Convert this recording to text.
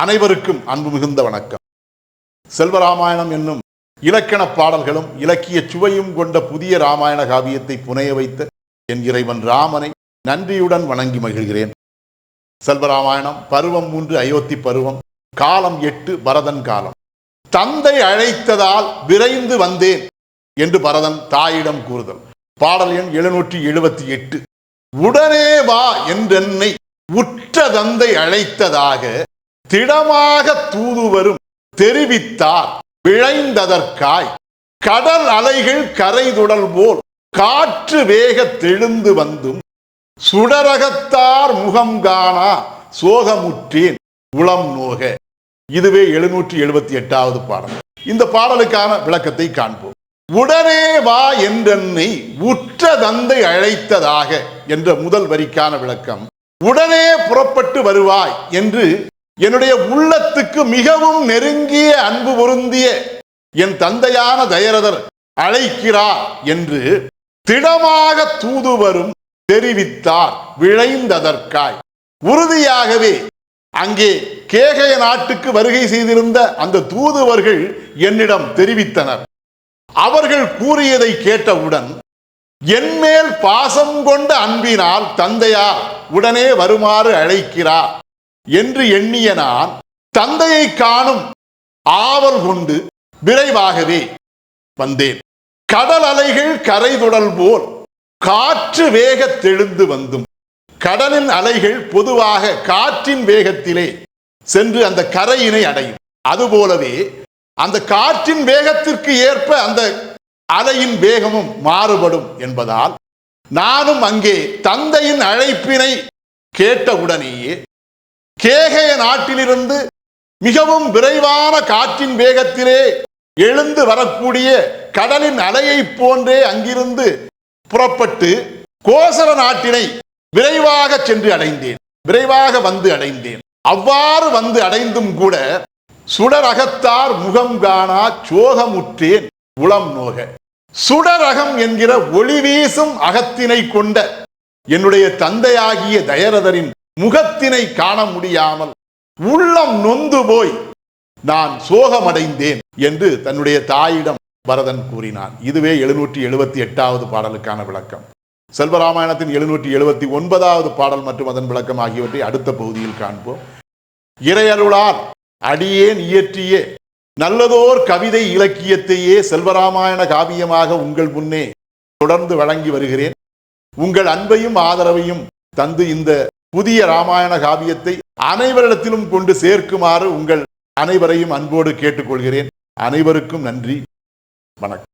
அனைவருக்கும் அன்பு மிகுந்த வணக்கம். செல்வராமாயணம் என்னும் இலக்கண பாடல்களும் இலக்கிய சுவையும் கொண்ட புதிய ராமாயண காவியத்தை புனைய வைத்த என் இறைவன் ராமனை நன்றியுடன் வணங்கி மகிழ்கிறேன். செல்வராமாயணம் பருவம் மூன்று அயோத்தி பருவம் காலம் எட்டு பரதன் காலம். தந்தை அழைத்ததால் விரைந்து வந்தேன் என்று பரதன் தாயிடம் கூறுதல். பாடல் எண் எழுநூற்றி எழுபத்தி எட்டு. உடனே வா என்றென்னை உற்ற தந்தை அழைத்ததாக திடமாக தூதுவரும் தெரிவித்தார். விழைந்ததற்காய் கடல் அலைகள் கரைதுடல் போல் காற்று வேக தெழுந்து வந்தும் சுடரகத்தார் முகம் காணா சோகமுற்றேன் உளம் நோக. இதுவே எழுநூற்றி எழுபத்தி எட்டாவது பாடல். இந்த பாடலுக்கான விளக்கத்தை காண்போம். உடனே வா என்றென்னை உற்ற தந்தை அழைத்ததாக என்ற முதல் வரிக்கான விளக்கம். உடனே புறப்பட்டு வருவாய் என்று என்னுடைய உள்ளத்துக்கு மிகவும் நெருங்கிய அன்பு பொருந்திய என் தந்தையான தயரதர் அழைக்கிறார் என்று திடமாக தூதுவரும் தெரிவித்தார் விளைந்ததற்காய் உறுதியாகவே அங்கே கேகய நாட்டுக்கு வருகை செய்திருந்த அந்த தூதுவர்கள் என்னிடம் தெரிவித்தனர். அவர்கள் கூறியதை கேட்டவுடன் என்மேல் பாசம் கொண்ட அன்பினால் தந்தையார் உடனே வருமாறு அழைக்கிறார். என்று எண்ணிய நான் தந்தையை காணும் ஆவல் கொண்டு விரைவாகவே வந்தேன். கடல் அலைகள் கரைதுடல் போல் காற்று வேக தெழுந்து வந்தும். கடலின் அலைகள் பொதுவாக காற்றின் வேகத்திலே சென்று அந்த கரையினை அடையும். அதுபோலவே அந்த காற்றின் வேகத்திற்கு ஏற்ப அந்த அலையின் வேகமும் மாறுபடும் என்பதால் நானும் அங்கே தந்தையின் அழைப்பினை கேட்டவுடனேயே கேகய நாட்டிலிருந்து மிகவும் விரைவான காற்றின் வேகத்திலே எழுந்து வரக்கூடிய கடலின் அலையைப் போன்றே அங்கிருந்து புறப்பட்டு கோசல நாட்டினை விரைவாக சென்று அடைந்தேன். விரைவாக வந்து அடைந்தேன். அவ்வாறு வந்து அடைந்தும் கூட சுடரகத்தார் முகம் காணா சோகமுற்றேன் உளம் நோக. சுடரகம் என்கிற ஒளி வீசும் அகத்தினை கொண்ட என்னுடைய தந்தையாகிய தயரதரின் முகத்தினை காண முடியாமல் உள்ளம் நொந்து போய் நான் சோகமடைந்தேன் என்று தன்னுடைய தாயிடம் பரதன் கூறினான் இதுவே எழுநூற்றி எழுபத்தி எட்டாவது பாடலுக்கான விளக்கம். செல்வராமாயணத்தின் எழுநூற்றி எழுபத்தி ஒன்பதாவது பாடல் மற்றும் அதன் விளக்கம் ஆகியவற்றை அடுத்த பகுதியில் காண்போம். இறையருளால் அடியேன் இயற்றியே நல்லதோர் கவிதை இலக்கியத்தையே செல்வராமாயண காவியமாக உங்கள் முன்னே தொடர்ந்து வழங்கி வருகிறேன். உங்கள் அன்பையும் ஆதரவையும் தந்து இந்த புதிய ராமாயண காவியத்தை அனைவரிடத்திலும் கொண்டு சேர்க்குமாறு உங்கள் அனைவரையும் அன்போடு கேட்டுக்கொள்கிறேன். அனைவருக்கும் நன்றி. வணக்கம்.